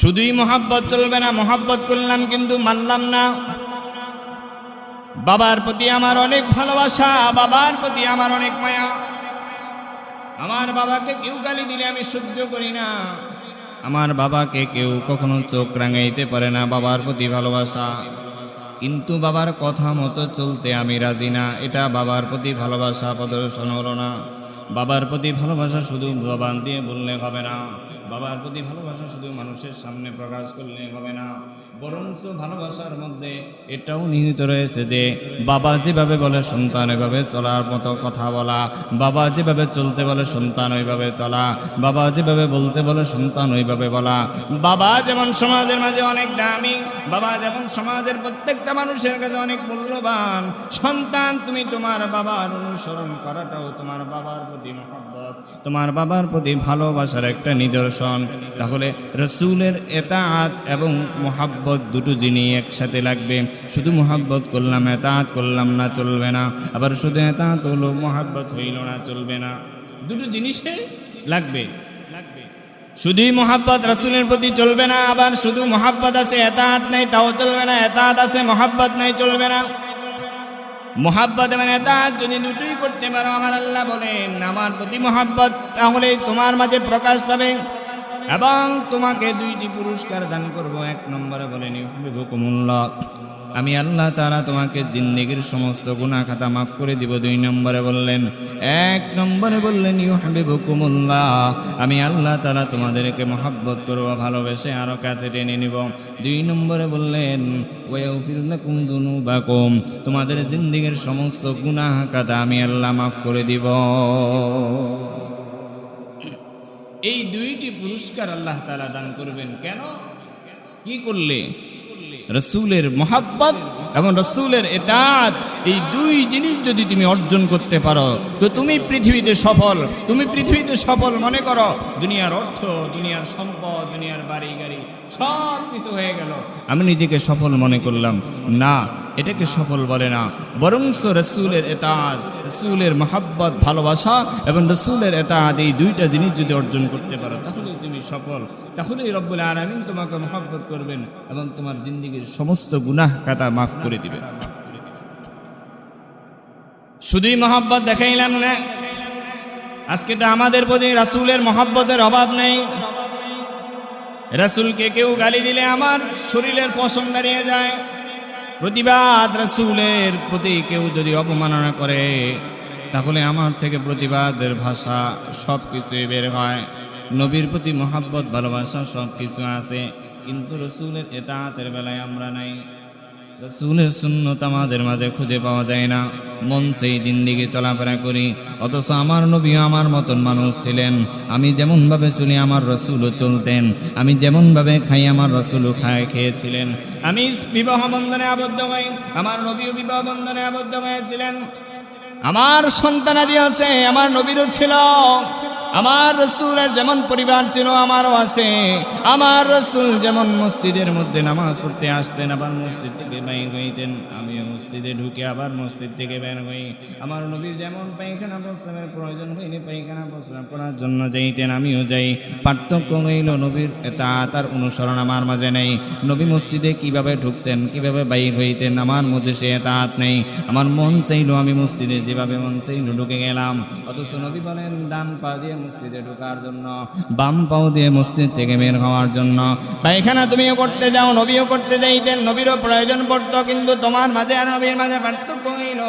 শুধুই মোহাব্বত চলবে না, মোহাব্বত করলাম কিন্তু মানলাম না। বাবার প্রতি আমার অনেক ভালোবাসা, বাবার প্রতি আমার অনেক মায়া। আমার বাবাকে কেউ গালি দিলে আমি সহ্য করি না। আমার বাবাকে কেউ কখনো চোখ রাঙাইতে পারে না, বাবার প্রতি ভালোবাসা। কিন্তু বাবার কথা মতো চলতে আমি রাজি না, এটা বাবার প্রতি ভালোবাসা, প্রদর্শন হলো না। বাবার প্রতি ভালোবাসা শুধু জবান দিয়ে বললে হবে না। বাবার প্রতি ভালোবাসা শুধু মানুষের সামনে প্রকাশ করলে হবে না। বরঞ্চ ভালোবাসার মধ্যে এটাও নিহিত রয়েছে যে, বাবা যেভাবে বলে সন্তান এভাবে চলার মতো কথা বলা। বাবা যেভাবে চলতে বলে সন্তান, ওইভাবে চলা। বাবা যেভাবে বলতে বলে সন্তান, ওইভাবে বলা। বাবা যেমন সমাজের মাঝে অনেক দামি, বাবা যেমন সমাজের প্রত্যেকটা মানুষের কাছে অনেক মূল্যবান। সন্তান, তুমি তোমার বাবার অনুসরণ করাটাও তোমার বাবার প্রতি মহব্বত, তোমার বাবার প্রতি ভালোবাসার একটা নিদর্শন। তাহলে রসুলের এতাআত এবং মোহাব্বত দুটো জিনিস একসাথে লাগবে। শুধু মোহাব্বত করলাম এতাআত করলাম না, চলবে না। আবার শুধু এতাআত হলো, মোহাব্বত হইল না, চলবে না। দুটো জিনিসে লাগবে। লাগবে শুধুই মোহাব্বত রসুলের প্রতি চলবে না, আবার শুধু মোহাব্বত আছে এতাহাত নাই, তাও চলবে না এতাহাত আছে, মোহাব্বত নাই, চলবে না। মোহাব্বত এবং এতাহাত যদি দুটোই করতে পারো, আমার আল্লাহ বলেন, আমার প্রতি মোহাব্বত তাহলে তোমার মাঝে প্রকাশ পাবে। এবং তোমাকে দুইটি পুরস্কার দান করব। এক নম্বরে বলেন হুকুমুল্লাহ আমি আল্লাহ তারা তোমাকে জিন্দিগির সমস্ত গুণা খাতা মাফ করে দিব। দুই নম্বরে বললেন, এক নম্বরে বললেন ইউ হাবিবুকুমুল্লাহ আমি আল্লাহ তারা তোমাদেরকে মহাব্বত করব, ভালোবেসে আরও কাছে টেনে নিব। দুই নম্বরে বললেন ওয়াউফিল্লাকুম দুনুবাকুম। তোমাদের জিন্দিগির সমস্ত গুণা খাতা আমি আল্লাহ মাফ করে দিব। এই দুইটি পুরস্কার আল্লাহ তালা দান করবেন। কেন? কি করলে? রসুলের মহাব্বত এবং রসুলের এতাত এই দুই জিনিস যদি তুমি অর্জন করতে পারো, তো তুমি পৃথিবীতে সফল। তুমি পৃথিবীতে সফল মনে করো, দুনিয়ার অর্থ, দুনিয়ার সম্পদ, দুনিয়ার বাড়ি গাড়ি সব কিছু হয়ে গেল। আমি নিজেকে সফল মনে করলাম। না এটাকে সফল বলে না। বরংস রসুলের এতাদ রসুলের মহাব্বত, ভালোবাসা এবং রসুলের এতাদ এই দুইটা জিনিস যদি অর্জন করতে পারো তাহলে তুমি সফল। তাহলেই রব্বুল আলমিন তোমাকে মহাব্বত করবেন এবং তোমার জিন্দিগির সমস্ত গুনাহ কাতা মাফ করে দিবেন। শুধুই মহাব্বত দেখাইলাম না, আজকে তো আমাদের প্রতি রাসুলের মহাব্বতের অভাব নেই। রাসুলকে কেউ গালি দিলে আমার শরীরের পশম দাঁড়িয়ে যায়। প্রতিবাদ রাসুলের প্রতি কেউ যদি অপমাননা করে, তাহলে আমার থেকে প্রতিবাদের ভাষা সব কিছুই বের হয়। নবীর প্রতি মহাব্বত, ভালোবাসা সব কিছু আছে। কিন্তু রসুলের এটা বেলায় আমরা নাই। রসুলের সুন্নত আমাদের মাঝে খুঁজে পাওয়া যায় না। মন সেই জিন্দিগি চলাফেরা করি, অথচ আমার নবী আমার মতন মানুষ ছিলেন। আমি যেমনভাবে চলি আমার রসুলও চলতেন, আমি যেমনভাবে খাই আমার রসুলও খায় খেয়েছিলেন। আমি বিবাহ বন্ধনে আবদ্ধ হই, আমার নবীও বিবাহ বন্ধনে আবদ্ধ হয়েছিলেন। আমার সন্তানাদি আছে, আমার নবীরও ছিল। আমার রসুলের যেমন পরিবার ছিল, আমারও আছে। আমার রসুল যেমন মসজিদের মধ্যে নামাজ পড়তে আসতেন, আবার মসজিদ থেকে বাইর হইতেন, আমিও মসজিদে ঢুকে আবার মসজিদ থেকে বের হই। আমার নবীর যেমন পায়খানা প্রস্রাবের প্রয়োজন হয়নি, পায়খানা প্রস্রাব করার জন্য যাইতেন, আমিও যাই। পার্থক্য হইল নবীর তা তার অনুসরণ আমার মাঝে নেই। নবী মসজিদে কীভাবে ঢুকতেন, কীভাবে বাইর হইতেন, আমার মধ্যে সে তাঁত নেই। আমার মন চাইলো আমি মসজিদে যেভাবে মন সেই ঢুকে গেলাম। অথচ নবী বলেন, ডান পা দিয়ে মসজিদে ঢোকার জন্য, বাম পাও দিয়ে মসজিদ থেকে বের হওয়ার জন্য। পায়খানা তুমিও করতে যাও, নবীও করতে যাইতেন, নবীরও প্রয়োজন পড়তো, কিন্তু তোমার মাঝে আর নবীর মাঝে পার্থক্য হইল।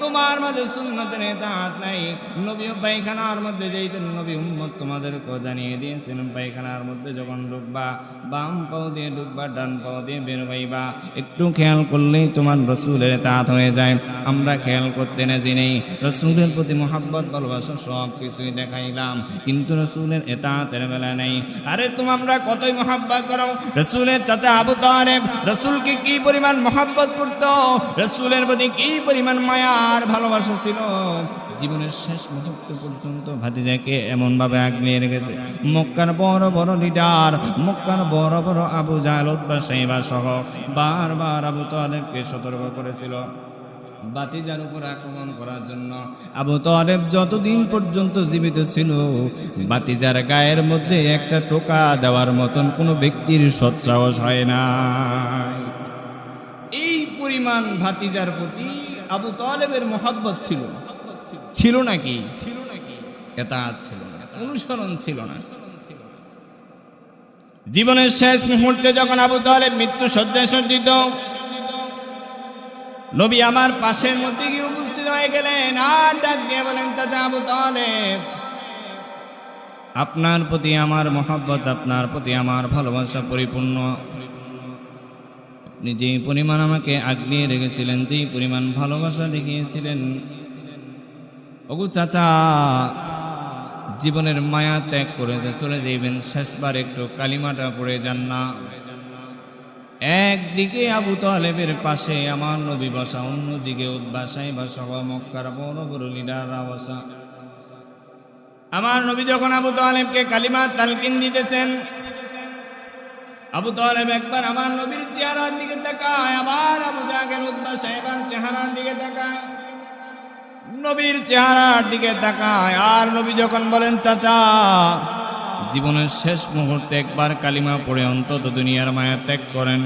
তোমার মাঝে সুন্নতের তাঁত নাই। নবীও পায়খানার মধ্যে যাইতেন নবী উম্মত তোমাদেরকেও জানিয়ে দিয়েছিলেন পায়খানার মধ্যে যখন ঢুকবা বাম পাও দিয়ে ঢুকবা ডান পাও দিয়ে বের হইবা। একটু খেয়াল করলেই তোমার রসুলের তাঁত হয়ে যায়। আমরা খেয়াল করতে নেজি নেই। রসুলের প্রতি মোহাব্বত, ভালোবাসা সব কিছুই দেখাইলাম। কিন্তু রসুলের এতাতের বেলা নেই। আরে তুমি আমরা কতই মোহাব্বত করো? রসুলের চাচা আবু তারেব রসুলকে কি পরিমাণ মোহাব্বত করতো? রসুলের প্রতি কি পরিমাণ মায়া? আর ভালোবাসা ছিল। জীবনের শেষ মুহূর্ত পর্যন্ত ভাতিজাকে এমনভাবে আগলিয়ে রেখেছে। মক্কার বড় বড় লিডার, মক্কার বড় বড় আবু জাহল বা সাইবা সহ বারবার আবু তালেবকে সতর্ক করেছিল। বাতিজার উপর আক্রমণ করার জন্য আবু তলেব যতদিন পর্যন্ত জীবিত ছিল বাতিজার গায়ের মধ্যে একটা টোকা দেওয়ার মতন কোনো ব্যক্তির সৎসাহস হয় না এই পরিমাণ ভাতিজার প্রতি আবু তলেবের মোহাব্বত ছিল। ছিল নাকি? ছিল নাকি এটা ছিল না, অনুসরণ ছিল না। জীবনের শেষ মুহূর্তে যখন আবু তালেব মৃত্যু সজ্জায় সজ্জিত, নবী আমার পাশের মধ্যে গিয়ে উপস্থিত হয়ে গেলেন। আর ডাক দিয়ে বলেন, চাচা আবু তালেব, আপনার প্রতি আমার মহাব্বত, আপনার প্রতি আমার ভালোবাসা পরিপূর্ণ। আপনি যে পরিমাণ আমাকে আগলিয়ে রেখেছিলেন, যেই পরিমাণ ভালোবাসা দেখিয়েছিলেন। ওগু চাচা, জীবনের মায়া ত্যাগ করে যে চলে যাইবেন, শেষবার একটু কালিমাটা পড়ে যান না। একদিকে আবু তালেবের পাশে আমার নবী বসা, অন্যদিকে উদ্বাসাই বা সহ মক্কার বড় বড় লিডাররা বসা আমার নবী যখন আবু তালেবকে কালিমা তালকিন দিতেছেন আবু তালেব একবার আমার নবীর চেহারার দিকে তাকায়, আবার আবু জাহেল উদ্বা সাহেবার চেহারার দিকে তাকায়। নবীর চেহারার দিকে তাকায়, আর নবী যখন বলেন, চাচা, জীবনের শেষ মুহূর্তে একবার কালিমা পড়ে অন্তত দুনিয়ার মায়া ত্যাগ করেন।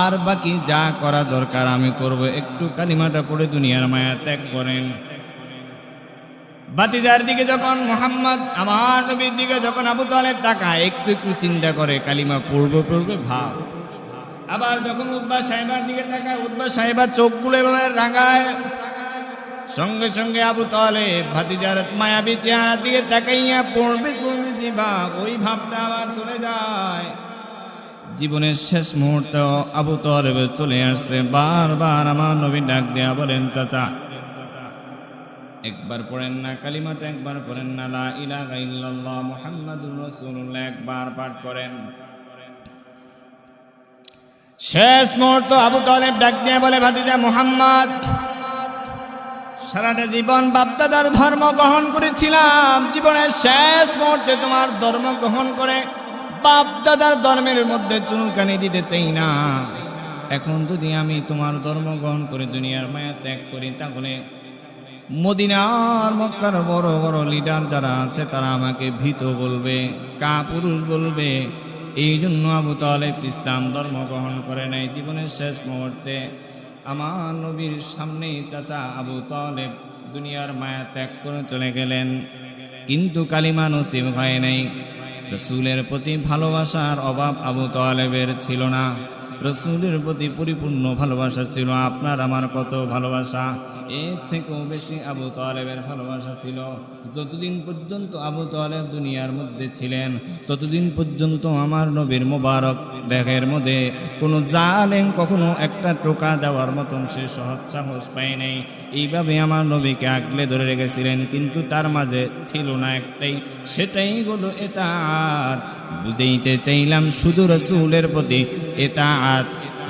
আর বাকি যা করা দরকার আমি করব, একটু কালিমাটা পড়ে দুনিয়ার মায়া ত্যাগ করেন। বাতিজার দিকে যখন মোহাম্মদ, আমার নবীর দিকে যখন আবু তালেব তাকায়, একটু একটু চিন্তা করে, কালিমা পড়বে পড়বে, ভাব। আবার যখন উদ্বা সাহেবার দিকে তাকায় উদ্বা সাহেবার চোখগুলো এভাবে রাঙায়। সঙ্গে সঙ্গে আবু তালে ভাতিজার মায়াবী চেহারার দিকে তাকাইয়া, পড়বে পড়বে যে ভাব, ওই ভাবটা আবার চলে যায়। জীবনের শেষ মুহূর্তে আবু তলেবে চলে আসছে। বারবার আমার নবী ডাক দেয়া বলেন, চাচা একবার পড়েন না কালিমাটা, একবার পড়েন না, লা ইলাহা ইল্লাল্লাহ মুহাম্মাদুর রাসূলুল্লাহ, একবার পাঠ করেন। শেষ মুহূর্ত আবু তালেব ডাক দিয়ে বলে, ভাতিজা মুহাম্মদ, সারাটা জীবন বাপদাদার ধর্ম গ্রহণ করেছিলাম। জীবনের শেষ মুহূর্তে তোমার ধর্ম গ্রহণ করে বাপদাদার ধর্মের মধ্যে চুনকানি দিতে চাই না। এখন যদি আমি তোমার ধর্ম গ্রহণ করে দুনিয়ার মায়া ত্যাগ করি, তাহলে মদিনার মক্কার বড় বড় লিডার যারা আছে, তারা আমাকে ভীত বলবে কা পুরুষ বলবে। এই জন্য আবু তালেব ইসলাম ধর্ম গ্রহণ করে নাই জীবনের শেষ মুহূর্তে। আমার নবীর সামনেই চাচা আবু তালেব দুনিয়ার মায়া ত্যাগ করে চলে গেলেন। কিন্তু কালিমা নসিব হয় নাই। রসুলের প্রতি ভালোবাসার অভাব আবু তালেবের ছিল না। রসুলের প্রতি পরিপূর্ণ ভালোবাসা ছিল। আপনার আমার কত ভালোবাসা? এর থেকেও বেশি আবু তালেবের ভালোবাসা ছিল। যতদিন পর্যন্ত আবু তালেব দুনিয়ার মধ্যে ছিলেন, ততদিন পর্যন্ত আমার নবীর মোবারক দেহের মধ্যে কোনো জালেম কখনো একটা টোকা দেওয়ার মতন সে সহজ সাহস পায় নাই। এইভাবে আমার নবীকে আগলে ধরে রেখেছিলেন, কিন্তু তার মাঝে ছিল না একটাই, সেটাই হলো এটা বুঝাইতে চাইলাম শুধু রসুলের প্রতি এটা আর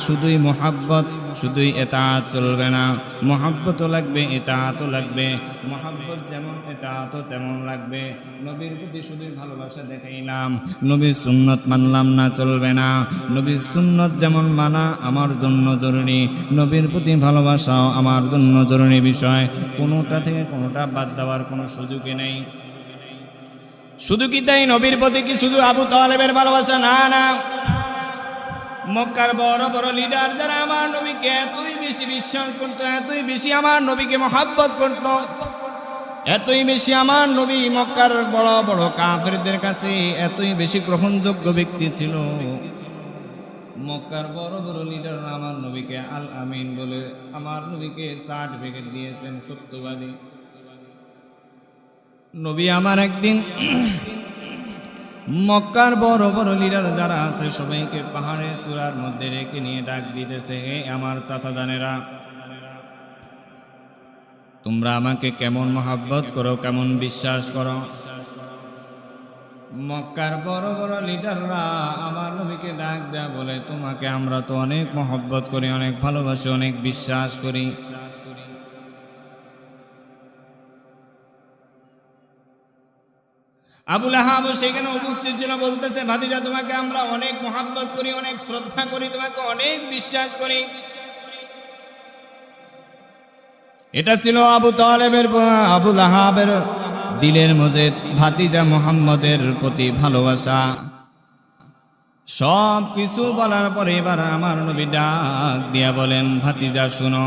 শুধুই মোহাব্বত শুধুই এতাত চলবে না। মহাব্বতও লাগবে এতাতও লাগবে। মহাব্বত যেমন এতাতও তেমন লাগবে। নবীর প্রতি শুধুই ভালোবাসা দেখাইলাম। নবীর সুন্নত মানলাম না, চলবে না। নবীর সুন্নত যেমন মানা, আমার জন্য জরুরি। নবীর প্রতি ভালোবাসাও আমার জন্য জরুরি বিষয়। কোনোটা থেকে কোনোটা বাদ দেওয়ার কোনো সুযোগই নেই। শুধু কি তাই? নবীর প্রতি কি শুধু আবু তালেবের ভালোবাসা? না না। মক্কার বড় বড় লিডার যারা আমার নবীকে এতই বেশি বিশ্বাস করতো, এতই বেশি আমার নবীকে মহাব্বত করত, এতই বেশি আমার নবী মক্কার বড় বড় কাফেরদের কাছে এতই বেশি গ্রহণযোগ্য ব্যক্তি ছিল। মক্কার বড় বড় লিডার আমার নবীকে আল আমিন বলে আমার নবীকে সার্টিফিকেট দিয়েছেন সত্যবাদী। নবী আমার একদিন মক্কার বড় বড় লিডার যারা আছে সবাইকে পাহাড়ের চূড়ার মধ্যে রেখে নিয়ে ডাক দিতেছে হে আমার চাচা জানেরা, তোমরা আমাকে কেমন মহাব্বত করো, কেমন বিশ্বাস করো? মক্কার বড় বড় লিডাররা আমার নবীকে ডাক দেয়া বলে, তোমাকে আমরা তো অনেক মহব্বত করি, অনেক ভালোবাসি, অনেক বিশ্বাস করি। আবুল আহাব সেখানে উপস্থিত ছিল, বলতেছে, ভাতিজা, তোমাকে আমরা অনেক মহাব্বত করি, অনেক শ্রদ্ধা করি, তোমাকে অনেক বিশ্বাস করি। এটা ছিল আবু তালেবের আবু লাহাবের দিলের মজেদ, ভাতিজা মোহাম্মদের প্রতি ভালোবাসা। সব কিছু বলার পরে এবার আমার নবী ডাক দিয়া বলেন, ভাতিজা, শুনো।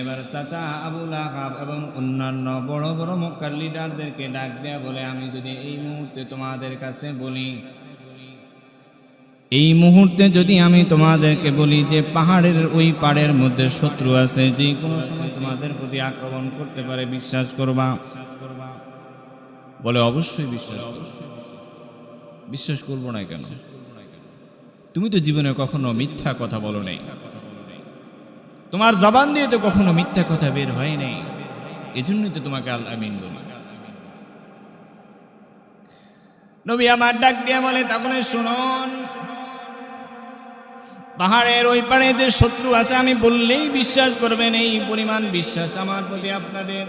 এবার চাচা আবুল আহাব এবং অন্যান্য বড় বড় মক্কার লিডারদেরকে ডাক দেয়া বলে আমি যদি এই মুহূর্তে তোমাদের কাছে বলি। এই মুহূর্তে যদি আমি তোমাদেরকে বলি যে পাহাড়ের ওই পাড়ের মধ্যে শত্রু আছে, যে কোনো সময় তোমাদের প্রতি আক্রমণ করতে পারে, বিশ্বাস করবা? বলে অবশ্যই বিশ্বাস বিশ্বাস করব না কেন? তুমি তো জীবনে কখনো মিথ্যা কথা বলো নাই। তোমার জবান দিয়ে তো কখনো মিথ্যা কথা বের হয় নাই। এজন্যই তো তোমাকে আল্লাহ আমিন বলি নবী আমার ডাক দিয়ে বলে তখন শুনুন পাহাড়ের ওই পাড়ে যে শত্রু আছে, আমি বললেই বিশ্বাস করবেন, এই পরিমাণ বিশ্বাস আমার প্রতি আপনাদের।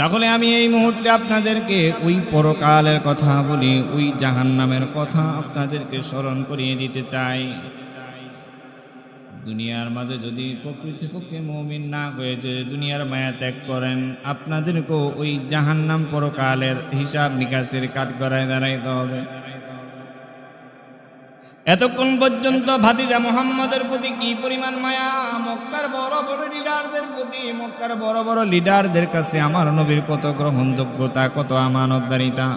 তাহলে আমি এই মুহূর্তে আপনাদেরকে ওই পরকালের কথা বলি, ওই জাহান নামের কথা আপনাদেরকে স্মরণ করিয়ে দিতে চাই। দুনিয়ার মাঝে যদি প্রকৃতপক্ষে মমিন না হয়ে যে দুনিয়ার মায়া ত্যাগ করেন, আপনাদেরকেও ওই জাহান নাম পরকালের হিসাব নিকাশের কাজ করায় দাঁড়াইতে হবে। এতক্ষণ পর্যন্ত ভাতিজা মোহাম্মদের প্রতি কি পরিমাণ মায়া? মক্কার বড় বড় লিডারদের প্রতি, মক্কার বড় বড় লিডারদের কাছে আমার নবীর কত গ্রহণযোগ্যতা, কত আমানতদারিতা।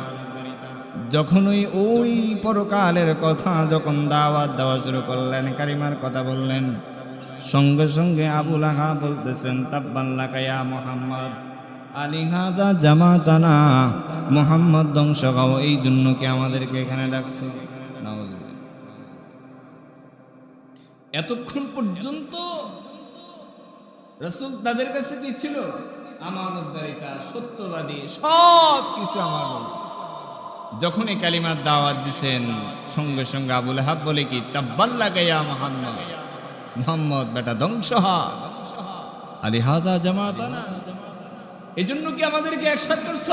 যখন ওই পরকালের কথা যখন দাওয়াত দেওয়া শুরু করলেন, কারিমার কথা বললেন, সঙ্গে সঙ্গে আবুল আহা বলতেছেন তাব্বাল্লা কায়া মোহাম্মদ। আলিহাদা জামাতানা, মোহাম্মদ ধ্বংস খাও এই জন্য কি আমাদেরকে এখানে ডাকছো? এতক্ষণ পর্যন্ত রসুল তাদের কাছে কি ছিল? আমানতদারিতা, সত্যবাদী সব কিছু আমার নবী। যখন এই কালিমার দাওয়াত দিছেন, সঙ্গে সঙ্গে আবুল হাব বলে কি তাব্বাল্লা গাইয়া মোহাম্মদ মোহাম্মদ বেটা ধ্বংস হ আলী হাদা জামাতানা এই জন্য কি আমাদেরকে একসাথ করছ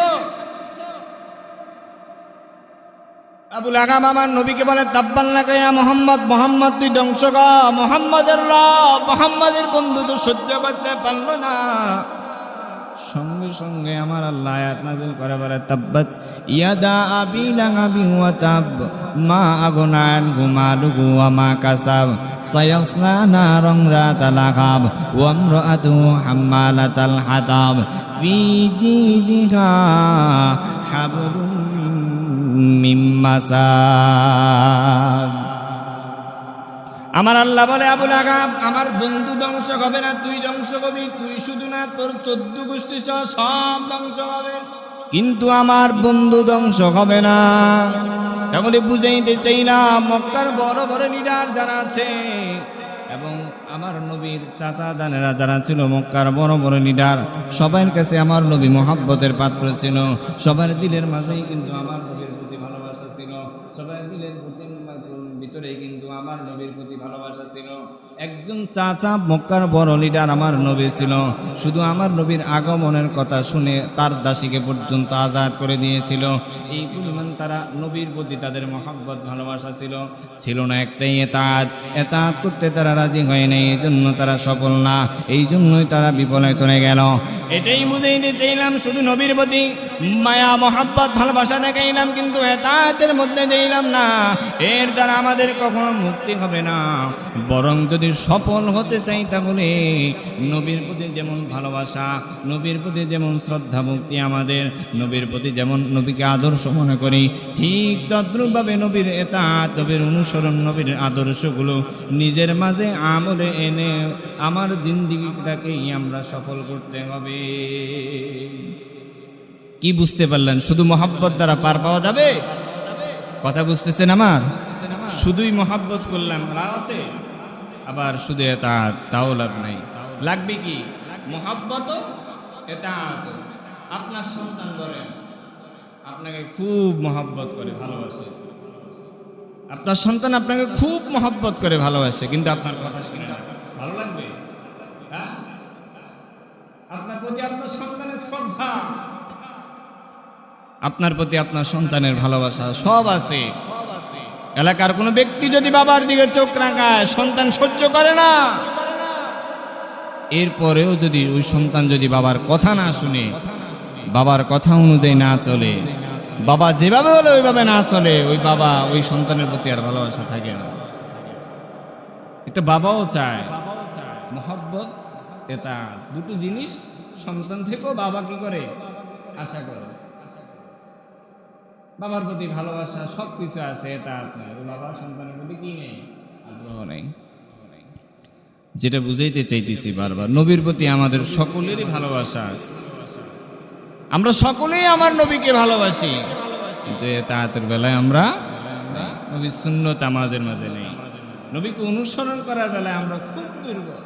আবুল আগাম আমার নবীকে বলে তাব্বাল্লা গাইয়া মোহাম্মদ মোহাম্মদ তুই ধ্বংস গ মোহাম্মদের মোহাম্মদের বন্ধু তো সহ্য করতে পারল না সঙ্গে সঙ্গে আমার আল্লাহ আয়াত করে, বলে, তাব্বাত ইয়াদা আবি লাগাবি ওয়া তাব, মা আগুনান গুমালুগু ওয়া মা কাসাব সায়াসলা নারং যাতা লাহাব ওয়া ইমরাআতুহু হাম্মালাতাল হাতাব, ফি জিদিহা হাবলুম মিন আমার আল্লাহ বলে আবুল আগাব আমার বন্ধু ধ্বংস হবে না, তুই ধ্বংস হবি, তুই শুধু না, তোর চোদ্দ গোষ্ঠী সহ সব ধ্বংস হবে। কিন্তু আমার বন্ধু ধ্বংস হবে না। তাহলে বুঝাইতে চাই না, মক্কার বড় বড় লিডার যারা আছে এবং আমার নবীর চাচা জানেরা যারা ছিল, মক্কার বড় বড় লিডার সবার কাছে আমার নবী মহাব্বতের পাত্র ছিল। সবার দিলের মাঝেই কিন্তু আমার নবীর প্রতি ভালোবাসা ছিল। সবার দিলের প্রতি ভিতরে কিন্তু আমার নবীর প্রতি ভালোবাসা ছিল। একজন চাচা মক্কার বড় লিডার আমার নবী ছিল। শুধু আমার নবীর আগমনের কথা শুনে তার দাসীকে পর্যন্ত আজাদ করে দিয়েছিল। এই পরিমাণ তারা নবীর প্রতি তাদের মহাব্বত, ভালোবাসা ছিল। ছিল না একটাই এতাত। এতাত করতে তারা রাজি হয় এই জন্য তারা সফল না। এই জন্যই তারা বিফলে চলে গেল। এটাই বুঝাইতে চাইলাম, শুধু নবীর প্রতি মায়া, মহাব্বত, ভালোবাসা দেখাইলাম, কিন্তু এতাতের মধ্যে দিলাম না। এর দ্বারা আমাদের কখনো মুক্তি হবে না। বরং যদি সফল হতে চাই তাহলে নবীর প্রতি যেমন ভালোবাসা, নবীর প্রতি যেমন শ্রদ্ধা ভক্তি আমাদের, নবীর প্রতি যেমন নবীকে আদর্শ মনে করি, ঠিক তদ্রুপভাবে নবীর এটা নবীর অনুসরণ, নবীর আদর্শগুলো নিজের মাঝে আমলে এনে আমার জিন্দিগিটাকেই আমরা সফল করতে হবে। কি বুঝতে পারলেন? শুধু মহাব্বত দ্বারা পার পাওয়া যাবে? কথা বুঝতেছেন আমার? শুধুই মহাব্বত করলাম আছে? আবার শুধু এটা তাও লাভ নাই। লাগবে কি? মহাব্বত, এটা আপনার সন্তান ধরেন আপনাকে খুব মহাব্বত করে, ভালোবাসে। আপনার সন্তান আপনাকে খুব মহাব্বত করে, ভালোবাসে, কিন্তু আপনার কথা না। ভালো লাগবে? হ্যাঁ? আপনার প্রতি আপনার সন্তানের শ্রদ্ধা। আপনার প্রতি আপনার সন্তানের ভালোবাসা সব আছে। এলাকার কোনো ব্যক্তি যদি বাবার দিকে চোখ রাখায় সন্তান সহ্য করে না। এরপরেও যদি ওই সন্তান যদি বাবার কথা না শুনে, বাবার কথা অনুযায়ী না চলে, বাবা যেভাবে হলে ওইভাবে না চলে, ওই বাবা ওই সন্তানের প্রতি আর ভালোবাসা থাকে না। এটা বাবাও চায়। মহব্বত, এটা দুটো জিনিস সন্তান থেকেও বাবা কি করে? আশা করে। বাবার প্রতি ভালোবাসা সব কিছু আছে এটা আছে বাবা সন্তানের প্রতি কি নেই? আগ্রহ নেই। যেটা বুঝাইতে চাইতেছি বারবার, নবীর প্রতি আমাদের সকলেরই ভালোবাসা আছে। আমরা সকলেই আমার নবীকে ভালোবাসি। কিন্তু তাহাতের বেলায় আমরা নবীর শূন্যত আমাদের মাঝে নেই। নবীকে অনুসরণ করার বেলায় আমরা খুব দুর্বল।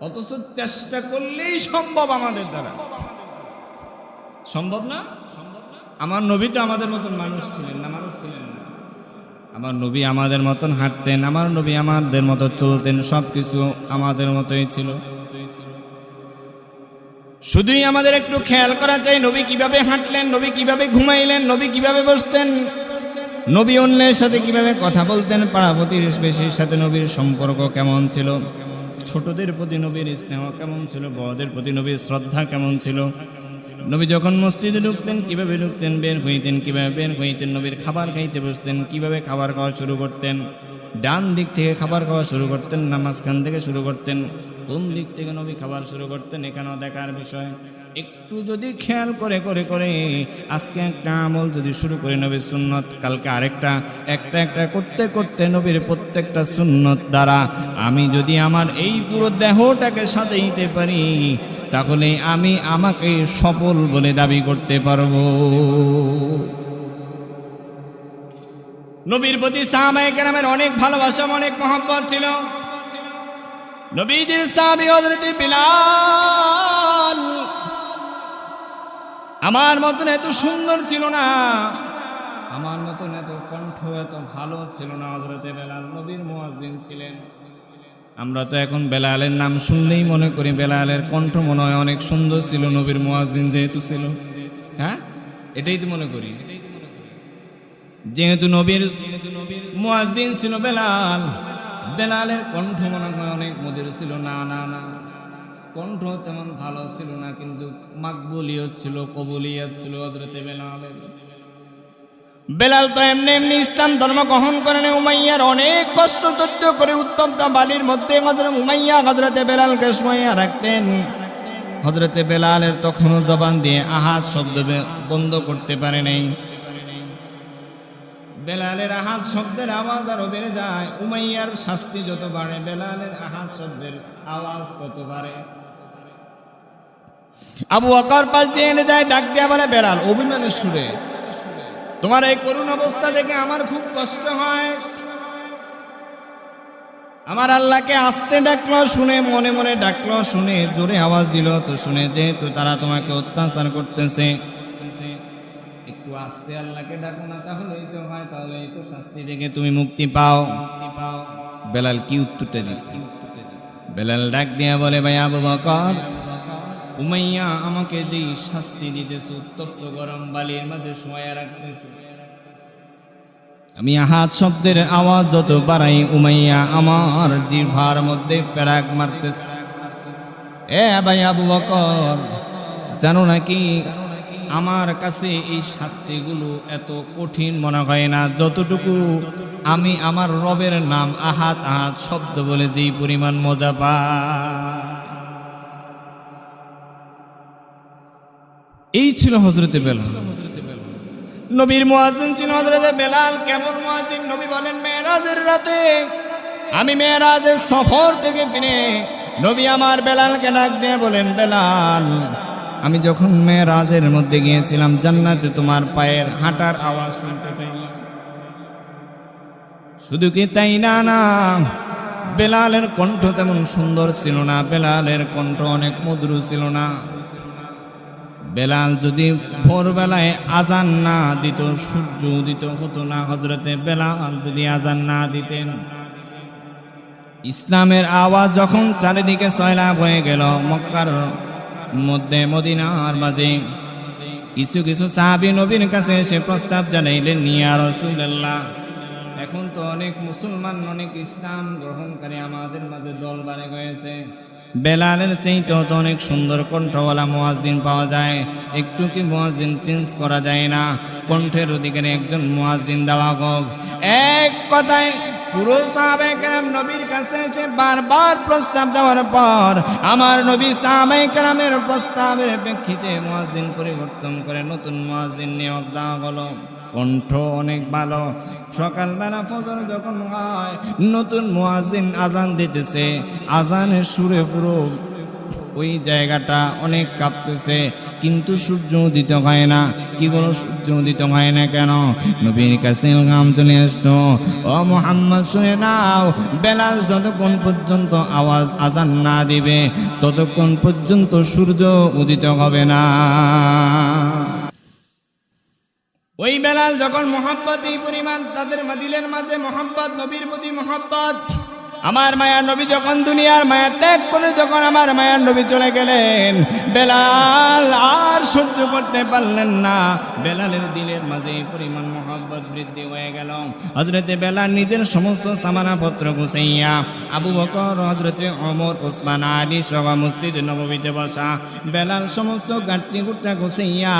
অথচ চেষ্টা করলেই সম্ভব আমাদের দ্বারা। সম্ভব না? আমার নবী তো আমাদের মতন মানুষ ছিলেন না, মানুষ ছিলেন না। আমার নবী আমাদের মতন হাঁটতেন, আমার নবী আমাদের মতো চলতেন সব কিছু আমাদের মতোই ছিল। শুধুই আমাদের একটু খেয়াল করা চাই নবী কীভাবে হাঁটলেন, নবী কীভাবে ঘুমাইলেন, নবী কীভাবে বসতেন। নবী অন্যের সাথে কীভাবে কথা বলতেন পাড়া প্রতিবেশীর সাথে নবীর সম্পর্ক কেমন ছিল? ছোটদের প্রতি নবীর স্নেহ কেমন ছিল? বড়দের প্রতি নবীর শ্রদ্ধা কেমন ছিল? নবী যখন মসজিদে ঢুকতেন, কীভাবে ঢুকতেন? বের হইতেন কীভাবে? বের হইতেন। নবীর খাবার খাইতে বসতেন। কীভাবে খাবার খাওয়া শুরু করতেন? ডান দিক থেকে খাবার খাওয়া শুরু করতেন না মাঝখান থেকে শুরু করতেন। কোন দিক থেকে নবী খাবার শুরু করতেন, এখানেও দেখার বিষয়। একটু যদি খেয়াল করে করে করে, আজকে একটা আমল যদি শুরু করে নবীর সুন্নত, কালকে আরেকটা, একটা একটা করতে করতে নবীর প্রত্যেকটা সুন্নত দ্বারা আমি যদি আমার এই পুরো দেহটাকে সাজাইতে পারি তাহলে আমি আমাকে সফল বলে দাবি করতে পারব। নবীর প্রতি সাহাবায়ে কেরামের অনেক ভালোবাসা, অনেক মহব্বত ছিল। নবীজির সাহাবী হযরত বিলাল আমার মতন এত সুন্দর ছিল না। আমার মতন এত কণ্ঠ এত ভালো ছিল না হযরতে বেলাল। নবীর মুয়াজ্জিন ছিলেন। আমরা তো এখন বেলালের নাম শুনলেই মনে করি বেলালের কণ্ঠ মনে হয় অনেক সুন্দর ছিল, নবীর মুয়াজ্জিন যেহেতু ছিল। হ্যাঁ? এটাই তো মনে করি। যেহেতু নবীর মুয়াজ্জিন ছিল বেলাল, বেলালের কণ্ঠ মনে হয় অনেক মধুর ছিল। না না না। কণ্ঠ তেমন ভালো ছিল না, কিন্তু মাকবুলিও ছিল কবুলিয়া ছিল হজরতে বেলালের। বেলাল তো এমনি এমনি ইসলাম ধর্ম গ্রহণ করেন। উমাইয়ার অনেক কষ্ট সহ্য করে উত্তপ্ত বালির মধ্যে উমাইয়া হজরতে বেলালকে শোয়াইয়া রাখতেন। হজরতে বেলালের তখনও জবান দিয়ে আহাত শব্দ বন্ধ করতে পারে নাই। বেলালের আহাত শব্দের আওয়াজ আরও বেড়ে যায়। উমাইয়ার শাস্তি যত বাড়ে, বেলালের আহাত শব্দের আওয়াজ তত বাড়ে। আবু আকার পাশ দিয়ে এনে যায়, ডাক দিয়ে বলে বেড়াল অভিমানের সুরে তোমার এই করুণ অবস্থা দেখে আমার খুব কষ্ট হয়। আমার আল্লাহকে আসতে ডাকলো, শুনে, মনে মনে ডাকলো, শুনে জোরে আওয়াজ দিল, তো শুনে যেহেতু তারা তোমাকে অত্যাচার করতেছে। একটু আস্তে আল্লাহকে ডাকো না তাহলে এই তো হয় তাহলে এই তো শাস্তি দেখে তুমি মুক্তি পাও মুক্তি পাও। বেলাল কি উত্তরটা দিছে? বেলাল ডাক দিয়া বলে, ভাই আবু বকর উমাইয়া আমাকে যেই শাস্তি দিতেছে, উত্তপ্ত গরম বালির মাঝে শোয়া রাখতেছে। আমি আহাত শব্দের আওয়াজ যত বাড়াই, উমাইয়া আমার জিভার মধ্যে প্যারাক মারতেছে। এ ভাই আবু বকর, জানো নাকি আমার কাছে এই শাস্তিগুলো এত কঠিন মনে হয় না? যতটুকু আমি আমার রবের নাম আহাত আহাত শব্দ বলে যেই পরিমাণ মজা পাই। এই ছিল হজরতে বেলাল। নবীর মুয়াজ্জিন ছিল হজরতে বেলাল। কেমন মুয়াজ্জিন? নবী বলেন, মেয়েরাজের রাতে আমি মেয়েরাজের সফর থেকে ফিরে নবী আমার বেলালকে ডাক দিয়ে বলেন, বেলাল, আমি যখন মেয়েরাজের মধ্যে গিয়েছিলাম, জান্নাতে তোমার পায়ের হাঁটার আওয়াজ শুনতে পাইলাম শুধু কি তাই না না, বেলালের কণ্ঠ তেমন সুন্দর ছিল না, বেলালের কণ্ঠ অনেক মধুর ছিল না। বেলাল যদি ভোরবেলায় আজান না দিত, সূর্য উদিত হতো না হজরতে বেলাল যদি আজান না দিতেন। ইসলামের আওয়াজ যখন চারিদিকে সয়লাভ হয়ে গেল, মক্কার মধ্যে, মদিনার মাঝে, কিছু কিছু সাহাবি নবীর কাছে এসে প্রস্তাব জানাইলেন নিয়া রসুল্লাহ এখন তো অনেক মুসলমান, অনেক ইসলাম গ্রহণকারী আমাদের মাঝে দল বাড়ে গেছে বেলালের চেয়েতেও তো অনেক সুন্দর কণ্ঠওয়ালা মোয়াজিন পাওয়া যায়। একটু কি মোয়াজিন চেঞ্জ করা যায় না? কণ্ঠের অধিকারে একজন মোয়াজিন দেওয়া হোক। এক কথায় পুরো সাহাবাই নবীর কাছে এসে বারবার প্রস্তাব দেওয়ার পর আমার নবী সাহাবাই কেরামের প্রস্তাবের প্রেক্ষিতে মহাজিন পরিবর্তন করে নতুন মহাজিন নিয়োগ দেওয়া হলো। কণ্ঠ অনেক ভালো। সকালবেলা ফজর যখন হয়, নতুন মহাজিন আজান দিতেছে। আজানের সুরে পুরো ওই জায়গাটা অনেক কাঁপতেছে, কিন্তু সূর্য উদিত হয় না। কি বলো সূর্য উদিত হয় না কেন? নবীর কাছে গাম চলে আসতো ও মোহাম্মদ, শুনে নাও, বেলাল যতক্ষণ পর্যন্ত আওয়াজ আজান না দিবে, ততক্ষণ পর্যন্ত সূর্য উদিত হবে না। ওই বেলাল যখন মোহাম্মত এই পরিমাণ তাদের মাদিলের মাঝে মোহাম্মত নবীর প্রতি মোহাম্মত আমার মায়ার নবী যখন দুনিয়ার মায়া ত্যাগ করে, যখন আমার মায়ার নবী চলে গেলেন, বেলাল আর সহ্য করতে পারলেন না। বেলালের দিলের মাঝে পরিমাণ মহব্বত বৃদ্ধি হয়ে গেল। হজরতে বেলাল নিজের সমস্ত সামানাপত্র গুছাইয়া আবু বকর হজরতে অমর ওসমান আলী সহ মসজিদ নবমীতে বসা বেলাল সমস্ত গাঁটটি গুটটা গুছাইয়া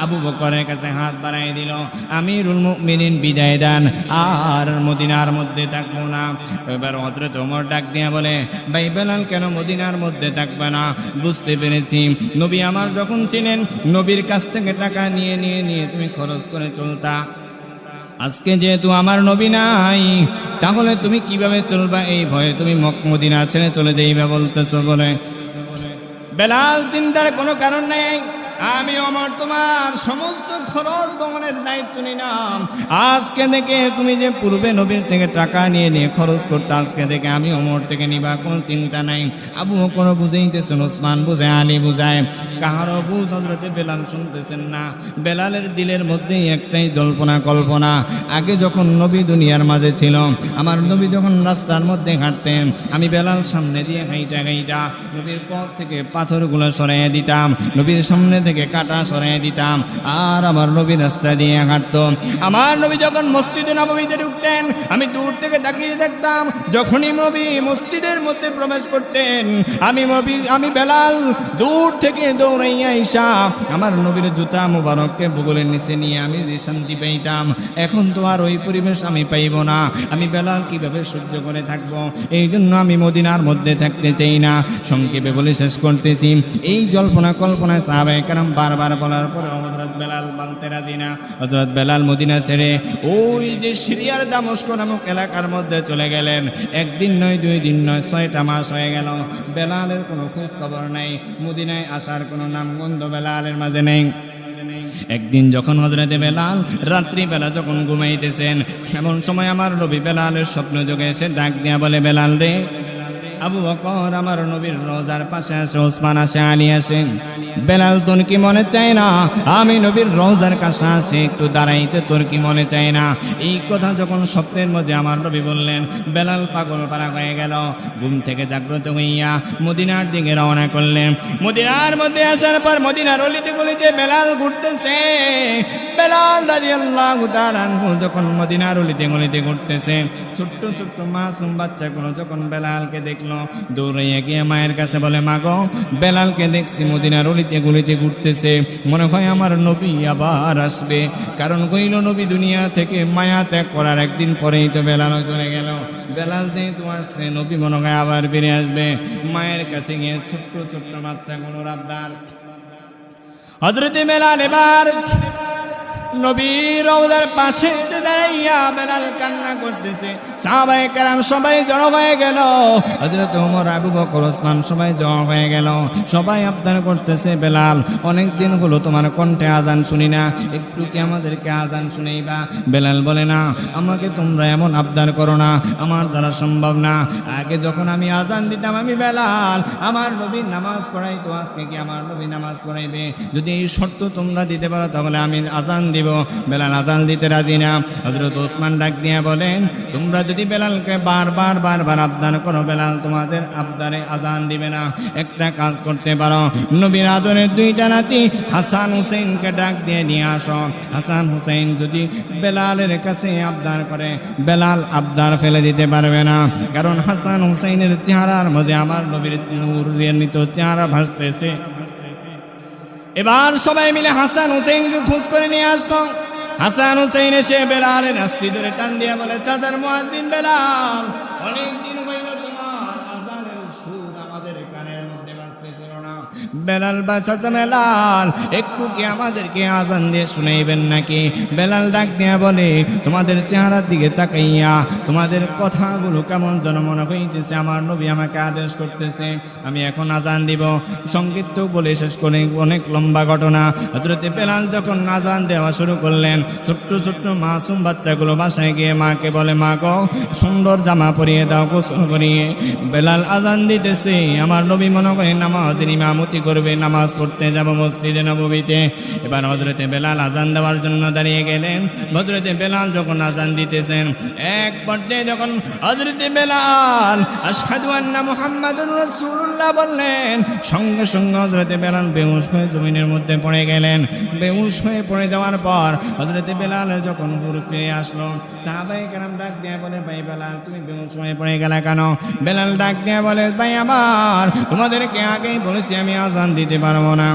আবু বকরের কাছে হাত বাড়াই দিল। আমিরুল মুমিনিন, বিদায় দান। আর মদিনার মধ্যে থাকব না। এবার হজরত ওমর ডাক দিয়া বলে, ভাই বেলাল, কেন মদিনার মধ্যে থাকবে না? বুঝতে পেরেছি। নবী আমার যখন ছিলেন নবীর কাছ থেকে টাকা নিয়ে নিয়ে নিয়ে তুমি খরচ করে চলতা। আজকে যেহেতু আমার নবী নাই, তাহলে তুমি কীভাবে চলবা এই ভয়ে? তুমি মকমদিনা ছেড়ে চলে যাইবা বলতেছো বলে। বেলাল চিন্তার কোনো কারণ নেই। আমি আমার তোমার সমস্ত খরচ বহনের দায়িত্ব নিলাম। আজকে থেকে তুমি যে পূর্বে নবীর থেকে টাকা নিয়ে নিয়ে খরচ করতে, আজকে থেকে আমি অমর থেকে নিবা, কোনো চিন্তা নাই। আবু কোনো বুঝাইতেছেন, ওসমান বুঝে, আলী বুঝায়। কাহারও বুঝ হজরতে বেলাল শুনতেছেন না। বেলালের দিলের মধ্যেই একটাই জল্পনা, কল্পনা। আগে যখন নবী দুনিয়ার মাঝে ছিল, আমার নবী যখন রাস্তার মধ্যে হাঁটতেন, আমি বেলাল সামনে দিয়ে হাইটা হাইটা নবীর পথ থেকে পাথরগুলো সরাইয়া দিতাম। নবীর সামনে থেকে কাটা সরাইয়া দিতাম। আর আমার নবী রাস্তা দিয়ে হাঁটতো। আমার নবী যখন মসজিদে নবমীতে ঢুকতেন, আমি দূর থেকে তাকিয়ে দেখতাম, যখনই নবী মসজিদের মধ্যে প্রবেশ করতেন, আমি নবী, আমি বেলাল দূর থেকে দৌড়াইয়া ইসা আমার নবীর জুতা মুবারককে ভূগোলের নিচে নিয়ে আমি যে শান্তি পাইতাম। এখন তো আর ওই পরিবেশ আমি পাইব না। আমি বেলাল কীভাবে সহ্য করে থাকব? এই জন্য আমি মদিনার মধ্যে থাকতে চাই না। সংক্ষেপে বলে শেষ করতেছি। এই জল্পনা কল্পনায় সাহাবাই কারাম বারবার বলার পরে হজরত বেলাল মানতে রাজি না। হজরত বেলাল মদিনা ছেড়ে ওই যে সিরিয়ার দামস্ক নামক এলাকার মধ্যে চলে গেলেন। একদিন নয়, দুই দিন নয়, ছয়টা মাস হয়ে গেল। বেলালের কোনো খোঁজ খবর নাই। মদিনায় আসার কোনো নামগন্ধ বেলালের মাঝে নেই। একদিন যখন হজরতে বেলাল রাত্রিবেলা যখন ঘুমাইতেছেন, এমন সময় আমার নবী বেলালের স্বপ্ন যোগে এসে ডাক দিয়া বলে, বেলাল রে আবু বকর আমার নবীর রোজার পাশে আসে, ওসমান আসে, আলী আসে। বেলাল, তোর কি মনে চায় না? আমি নবীর রোজার কাছে আসে, একটু দাঁড়াইতে তোর কি মনে চায় না? এই কথা যখন স্বপ্নের মধ্যে আমার নবী বললেন, বেলাল পাগল পারা হয়ে গেল, ঘুম থেকে জাগ্রত হইয়া মদিনার দিকে রওনা করলেন। মদিনার মধ্যে আসার পর মদিনার অলিতে গলিতে বেলাল ঘুরতেছে। বেলাল রাদিয়াল্লাহু তাআলা যখন মদিনার অলিতে গলিতে ঘুরতেছে, ছোট্ট ছোট্ট মাসুম বাচ্চাগুলো যখন বেলালকে দেখল দৌড়াইয়া গিয়ে মায়ের কাছে বলে মা গো বেলালকে দেখছি মদিনার অলিতে গলিতে ঘুরতেছে। মনে হয় আমার নবী আবার আসবে। কারণ কইল নবী দুনিয়া থেকে মায়া ত্যাগ করার একদিন পরেই তো বেলালও চলে গেল। বেলাল যেহেতু আসছে, নবী মনে হয় আবার ফিরে আসবে। মায়ের কাছে গিয়ে ছোট্ট ছোট্ট বাচ্চাগুলো রাবদার হজরতে বেলাল এবার নবীর রওজার পাশে যে দাঁড়াইয়া বেলাল কান্না করতেছে। সাহাবাই কারাম সবাই জড়ো হয়ে গেল। হজরত ওমর, আবু বকর, ওসমান সবাই জড়ো হয়ে গেল। সবাই আবদার করতেছে, বেলাল, অনেক দিন হলো তোমার কণ্ঠে আজান শুনি না। একটু কি আমাদেরকে আজান শুনেইবা? বেলাল বলে, না, আমাকে তোমরা এমন আবদার করো না। আমার দ্বারা সম্ভব না। আগে যখন আমি আজান দিতাম আমি বেলাল, আমার নবীর নামাজ পড়াইতো, আজকে কি আমার নবী নামাজ পড়াইবে? যদি এই শর্ত তোমরা দিতে পারো তাহলে আমি আজান দিব। দিব বেলাল আজান দিতে রাজি না। হজরত ওসমান ডাক দিয়ে বলেন, তোমরা যদি বেলালকে বারবার বারবার আবদান করো, বেলাল তোমাদের আবদারে আজান দিবে না। একটা কাজ করতে পারো। নবীর আদরের দুইটা নাতি হাসান হুসেনকে ডাক দিয়ে নিয়ে আসো। হাসান হুসেন যদি বেলালের কাছে আবদার করে, বেলাল আবদার ফেলে দিতে পারবে না। কারণ হাসান হুসেনের চেহারার মধ্যে আমার নবীর নিত চেহারা ভাসতেছে। এবার সবাই মিলে হাসান হুসেনকে খোঁজ করে নিয়ে আসত হাসান হুসেন এসে বেলালের আস্তি ধরে টান দিয়ে বলে, চাদার মহাদিন বেলাল, অনেক দিন হইল তোমার আজানের সুর আমাদের কানের মধ্যে বাজতেছিল না বেলাল বা চাচা বেলাল একটু কি আমাদেরকে আজান দিয়ে শুনাইবেন নাকি? বেলাল ডাক দিয়া বলে, তোমাদের চেহারার দিকে তাকাইয়া তোমাদের কথাগুলো কেমন যেন মনে হইতেছে, আমার নবী আমাকে আদেশ করতেছে, আমি এখন আজান দিব। সংক্ষিপ্ত বলে শেষ করে অনেক লম্বা ঘটনা। হজরতে বেলাল যখন আজান দেওয়া শুরু করলেন, ছোট্ট ছোট্ট মাসুম বাচ্চাগুলো বাসায় গিয়ে মাকে বলে, মা গো, সুন্দর জামা পরিয়ে দাও, গোসল করিয়ে। বেলাল আজান দিতেছে, আমার নবী মনে করে নামাজের ইমামতি করবে, নামাজ পড়তে যাব মসজিদে নবমীতে। এবার হজরতে বেলাল আজান দেওয়ার জন্য দাঁড়িয়ে গেলেন। হজরতে বেলাল যখন আজান দিতেছেন, এক পর্যায়ে যখন হজরতে বেলাল আশহাদু আন্না মুহাম্মাদুর রাসূলুল্লাহ বললেন, সঙ্গে সঙ্গে হজরতে বেলাল বেহুশ হয়ে জমিনের মধ্যে পড়ে গেলেন। বেহুশ হয়ে পড়ে যাওয়ার পর হজরতে বেলাল যখন হুর ফিরে আসলো সাহাবাই কেরাম ডাক দিয়ে বলে, ভাই বেলাল, তুমি বেহুশ হয়ে পড়ে গেলে কেন? বেলাল ডাক দিয়ে বলে, ভাই আমার, তোমাদেরকে আগেই বলেছি আমি আজান দিতে পারব না।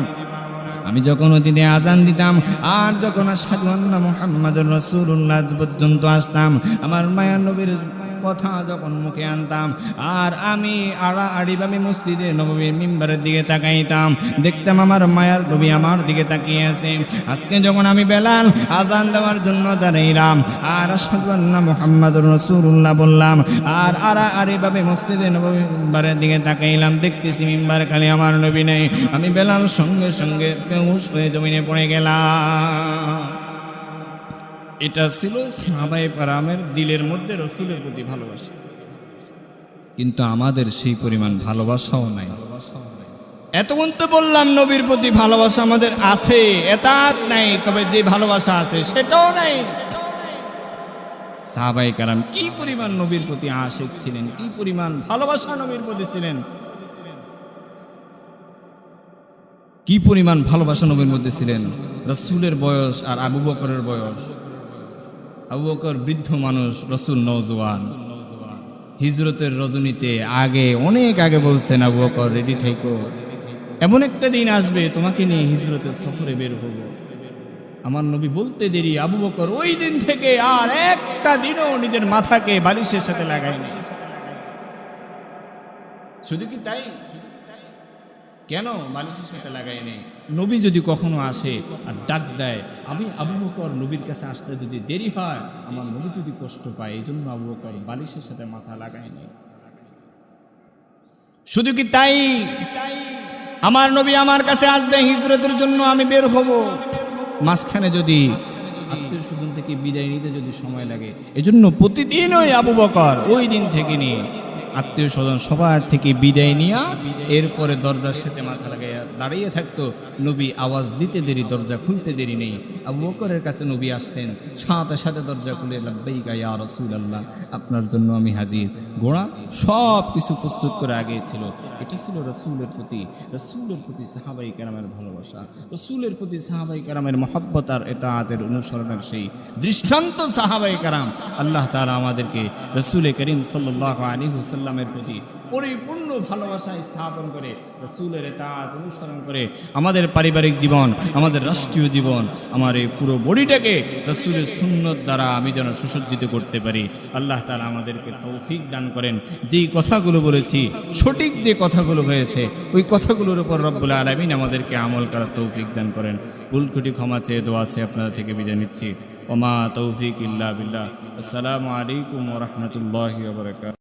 আমি যখন অতীতে আজান দিতাম, আর যখন সাধু আল্লাহ মোহাম্মদ রসুল্লাহ পর্যন্ত আসতাম, আমার মায়ার নবীর কথা যখন মুখে আনতাম, আর আমি আড়াআড়িভাবে মসজিদে নবীর মিম্বারের দিকে তাকাইতাম। দেখতাম আমার মায়ার নবী আমার দিকে তাকিয়ে আছে। আজকে যখন আমি বেলাল, আজান দেওয়ার জন্য দাঁড়াইলাম, আর আসাদু আল্লাহ মোহাম্মদুর রসুল্লাহ বললাম, আর আড়াআড়িভাবে মসজিদে নবী মিম্বারের দিকে তাকাইলাম, দেখতেছি মিম্বার খালি আমার নবী নেই। আমি বেলাল সঙ্গে সঙ্গে বেহুশ হয়ে জমিনে পড়ে গেলাম। এটা ছিল সাহাবাই পারামের দিলের মধ্যে রসুলের প্রতি ভালোবাসা। কিন্তু আমাদের সেই পরিমাণ ভালোবাসাও নাই। এতক্ষণ তো বললাম নবীর প্রতি ভালোবাসা আমাদের আছে এতাত নাই তবে যে ভালোবাসা আছে সেটাও নাই। সাহাবাই কারাম কি পরিমাণ নবীর প্রতি আশেক ছিলেন কি পরিমাণ ভালোবাসা নবীর প্রতি ছিলেন? কি পরিমাণ ভালোবাসা নবীর মধ্যে ছিলেন? রসুলের বয়স আর আবু বকরের বয়স। আবু বকর বৃদ্ধ মানুষ রসুল নৌজওয়ান হিজরতের রজনীতে আগে, অনেক আগে বলছেন আবু বকর, রেডি থেকো। এমন একটা দিন আসবে, তোমাকে নিয়ে হিজরতের সফরে বের হব। আমার নবী বলতে দেরি, আবু বকর ওই দিন থেকে আর একটা দিনও নিজের মাথাকে বালিশের সাথে লাগায়নি। শুধু কি তাই? কেন বালিশের সাথে লাগাই নেই? নবী যদি কখনো আসে আর ডাক দেয়, আমি আবু বকর নবীর কাছে আসতে যদি দেরি হয়, আমার নবী যদি কষ্ট পায় এই জন্য আবু বকর বালিশের সাথে মাথা লাগায় নেই। শুধু কি তাই? আমার নবী আমার কাছে আসবে হিজরতের জন্য, আমি বের হব। মাঝখানে যদি আত্মীয় স্বজন থেকে বিদায় নিতে যদি সময় লাগে, এজন্য প্রতিদিন ওই আবু বকর ওই দিন থেকে নিয়ে আত্মীয় স্বজন সবার থেকে বিদায় নিয়া এরপরে দরজার সাথে মাথা লাগাইয়া দাঁড়িয়ে থাকতো। নবী আওয়াজ দিতে দেরি, দরজা খুলতে দেরি নেই। আবু বকরের কাছে নবী আসলেন, সাথে সাথে দরজা খুলে লাব্বাইকা ইয়া রসুল আল্লাহ আপনার জন্য আমি হাজির। ঘোড়া সব কিছু প্রস্তুত করে আগে ছিল। এটা ছিল রসুলের প্রতি রসুলের প্রতি সাহাবাই কারামের ভালোবাসা। রসুলের প্রতি সাহাবাই কারামের মহব্বত আর এতাহাতের অনুসরণের সেই দৃষ্টান্ত সাহাবাই কারাম, আল্লাহ তালা আমাদেরকে রসুলে করিম সাল্লাহ আলী হুসাল্লামের প্রতি পরিপূর্ণ ভালোবাসা স্থাপন করে, রসুলের এতাহাত অনুসরণ করে আমাদের পারিবারিক জীবন, আমাদের রাষ্ট্রীয় জীবন, আমার এই পুরো বডিটাকে রসুলের সুন্নত দ্বারা আমি যেন সুসজ্জিত করতে পারি। আল্লাহ তালা আমাদেরকে তৌফিক দান করেন। যেই কথাগুলো বলেছি, সঠিক যে কথাগুলো হয়েছে, ওই কথাগুলোর উপর রব্বুল আলমিন আমাদেরকে আমল করার তৌফিক দান করেন। ভুলকুটি ক্ষমা চেয়ে দোয়া আছে আপনারা থেকে বিদায় নিচ্ছি। ওমা তৌফিক ইল্লা বিল্লাহ। আসসালামু আলাইকুম রহমতুল্লাহ বরকাত